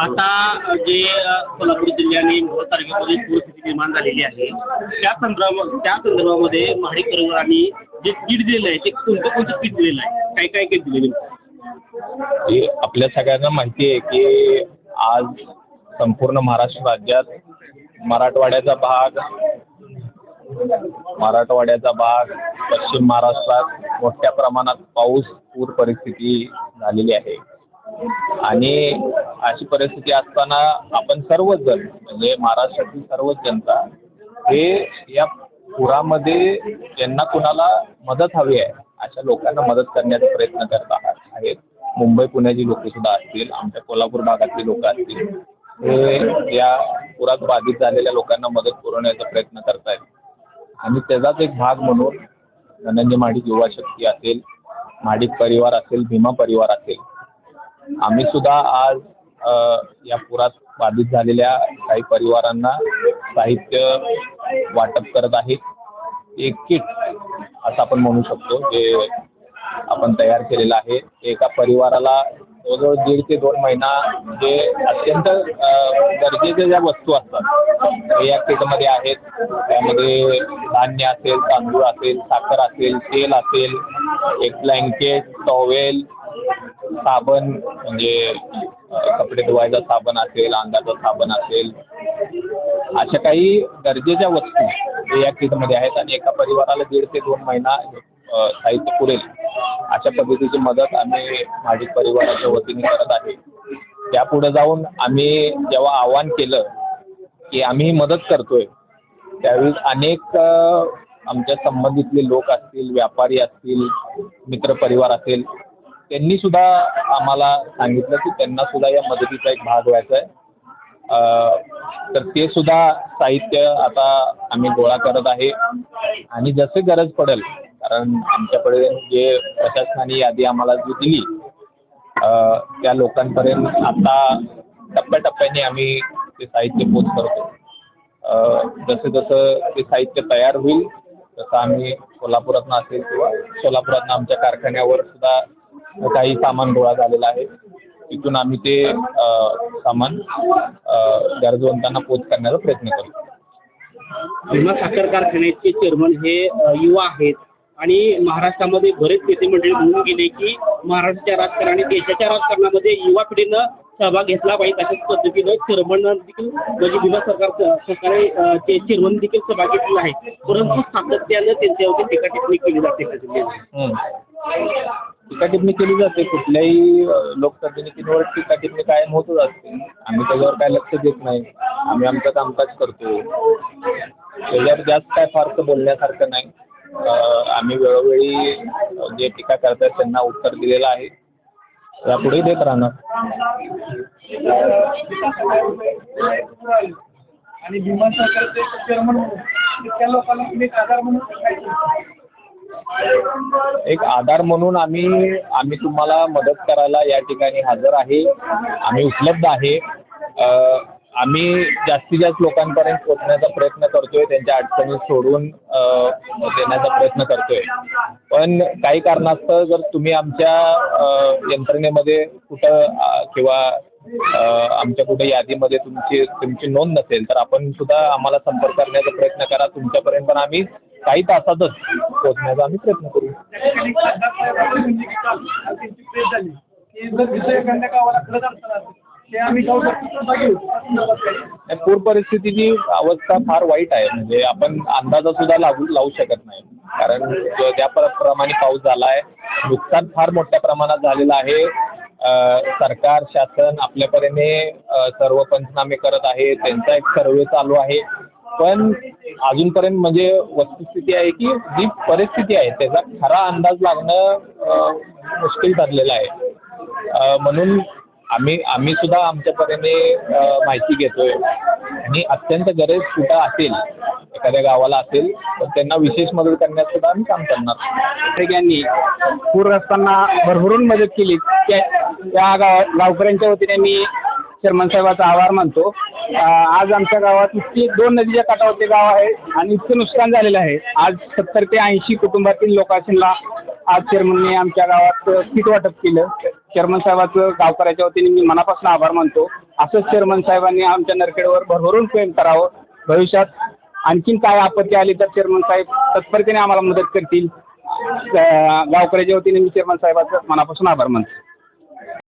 आता जे कोल्हापूर सोलापूर जिल्ह्याने मोहोळ तालुक्यामध्ये पूरस्थिती निर्माण झालेली आहे. त्या संदर्भात त्या संदर्भामध्ये महाडिक जे किट दिलेलं आहे ते कोणतं कोणतं किट दिलेलं आहे? काय काय किट दिलेलं आहे हे आपल्या सगळ्यांना माहिती आहे की आज संपूर्ण महाराष्ट्र राज्यात मराठवाड्याचा भाग मराठवाड्याचा भाग पश्चिम महाराष्ट्रात मोठ्या प्रमाणात पाऊस पूर परिस्थिती झालेली आहे. आणि अशी परिस्थिती असताना आपण सर्वचजण म्हणजे महाराष्ट्रातील सर्वच जनता हे या पुरामध्ये ज्यांना कुणाला मदत हवी आहे अशा लोकांना मदत करण्याचा प्रयत्न करत आहात. आहेत. मुंबई पुण्याची लोक सुद्धा असतील आमच्या कोल्हापूर भागातली लोक असतील. हे या पुरात बाधित झालेल्या लोकांना मदत पुरवण्याचा प्रयत्न करतायत. आणि त्याचाच एक भाग म्हणून धनंजय महाडिक युवा शक्ती असेल महाडिक परिवार असेल भीमा परिवार असेल आम्ही सुद्धा आज या पुरात बाधित झालेल्या काही परिवारांना साहित्य वाटप करत आहेत. एक किट असं आपण म्हणू शकतो जे आपण तयार केलेलं आहे. एका परिवाराला जवळजवळ दीड ते दोन महिना जे अत्यंत गरजेच्या ज्या वस्तू असतात या किटमध्ये आहेत. त्यामध्ये धान्य असेल तांदूळ असेल साखर असेल तेल असेल एक ब्लँकेट टॉवेल साबण म्हणजे कपडे धुवायचा साबण असेल अंगाचा साबण असेल अशा काही गरजेच्या वस्तू या किटमध्ये आहेत आणि एका परिवाराला दीड ते दोन महिना साहित्य पुरेल. अशा पद्धतीची मदत आम्ही माझी परिवाराच्या वतीने करत आहे. त्यापुढं जाऊन आम्ही जेव्हा आव्हान केलं की आम्ही ही मदत करतोय त्यावेळी अनेक आमच्या संबंधितले लोक असतील व्यापारी असतील मित्रपरिवार असेल त्यांनी सुद्धा आम्हाला सांगितलं की त्यांना सुद्धा या मदतीचा एक भाग व्हायचा आहे. तर ते सुद्धा साहित्य आता आम्ही गोळा करत आहे. आणि जसे गरज पडेल कारण आमच्याकडे जे प्रशासनाने यादी आम्हाला जी दिली त्या लोकांपर्यंत आता टप्प्याटप्प्याने आम्ही ते साहित्य पोच करतो जसं जसं ते साहित्य तयार होईल तसं आम्ही कोल्हापुरातनं असेल किंवा सोलापुरातनं आमच्या कारखान्यावर सुद्धा काही सामान गोळा झालेलं आहे. तिथून आम्ही ते सामान गरजवंतांना पोच करण्याचा प्रयत्न करू. भीमा साखर कारखान्याचे चेअरमन हे युवा आहेत. आणि महाराष्ट्रामध्ये बरेच नेते मंडळी म्हणून गेले की महाराष्ट्राच्या राजकारणी देशाच्या राजकारणामध्ये युवा पिढीनं सहभाग घेतला पाहिजे तशाच पद्धतीनं चेअरमन देखील म्हणजे भीमा सरकार सरकारने अ, ते चेअरमन देखील सहभाग घेतलेला आहे परंतु सातत्यानं त्यांच्यावरती टीका टिप्पणी केली जाते. का टीका टिप्पणी केली जाते. कुठल्याही लोकप्रतिनिधींवर टीका टिप्पणी कायम होतच असते. आम्ही त्याच्यावर काय लक्ष देत नाही. आम्ही आमचं कामकाज करतो त्याच्यावर जास्त काय फारसं बोलण्यासारखं नाही. आम्ही वेळोवेळी जे टीका करतात त्यांना उत्तर दिलेलं आहे. यापुढेही देत राहणार. आणि भीमा सरकारचे चेअरमन त्या लोकांना तुम्ही एक आधार म्हणून एक आधार म्हणून आम्ही आम्ही तुम्हाला मदत करायला या ठिकाणी हजर आहे. आम्ही उपलब्ध आहे. आम्ही जास्तीत जास्त लोकांपर्यंत पोचण्याचा प्रयत्न करतोय. त्यांच्या अडचणी सोडून देण्याचा प्रयत्न करतोय. पण काही कारणास्तव जर तुम्ही आमच्या यंत्रणेमध्ये कुठं किंवा आमच्या कुठे यादीमध्ये तुमची तुमची नोंद नसेल तर आपण सुद्धा आम्हाला संपर्क करण्याचा प्रयत्न करा. तुमच्यापर्यंत पण आम्ही काही तासातच पोहोचण्याचा आम्ही प्रयत्न करू. पूर परिस्थितीची अवस्था फार वाईट आहे. म्हणजे आपण अंदाजा सुद्धा लागू लावू शकत नाही. कारण त्या ज्या प्रमाणे पाऊस झाला आहे नुकसान फार मोठ्या प्रमाणात झालेलं आहे. सरकार शासन आपल्यापर्यंत सर्व पंचनामे करत आहे. त्यांचा एक सर्वे चालू आहे. पण अजूनपर्यंत म्हणजे वस्तुस्थिती आहे की जी परिस्थिती आहे त्याचा खरा अंदाज लागणं मुश्किल ठरलेलं आहे. म्हणून आम्ही आम्ही सुद्धा आमच्या परीने माहिती माहिती घेतोय. आणि अत्यंत गरज कुठं असेल एखाद्या गावाला असेल तर त्यांना विशेष मदत करण्यात सुद्धा आम्ही काम करणार. यांनी पूरग्रस्तांना भरभरून मदत केली. त्या त्या गाव गावकऱ्यांच्या वतीने मी चेअरमन साहेबाचा आभार मानतो. आज आमच्या गावात इतकी दोन नदीच्या काठावरती गाव आहे आणि इतकं नुकसान झालेलं आहे. आज सत्तर ते ऐंशी कुटुंबातील लोकांना आज चेअरमनने आमच्या गावात किट वाटप केलं. चेअरमन साहेबाचं गावकऱ्याच्या वतीने मी मनापासून आभार मानतो. असंच चेअरमन साहेबांनी आमच्या नरखेडवर भरभरून प्रेम करावं. भविष्यात आणखीन काय आपत्ती आली तर चेअरमन साहेब तत्परतेने आम्हाला मदत करतील. गावकऱ्याच्या वतीने मी चेअरमन साहेबाचं मनापासून आभार मानतो.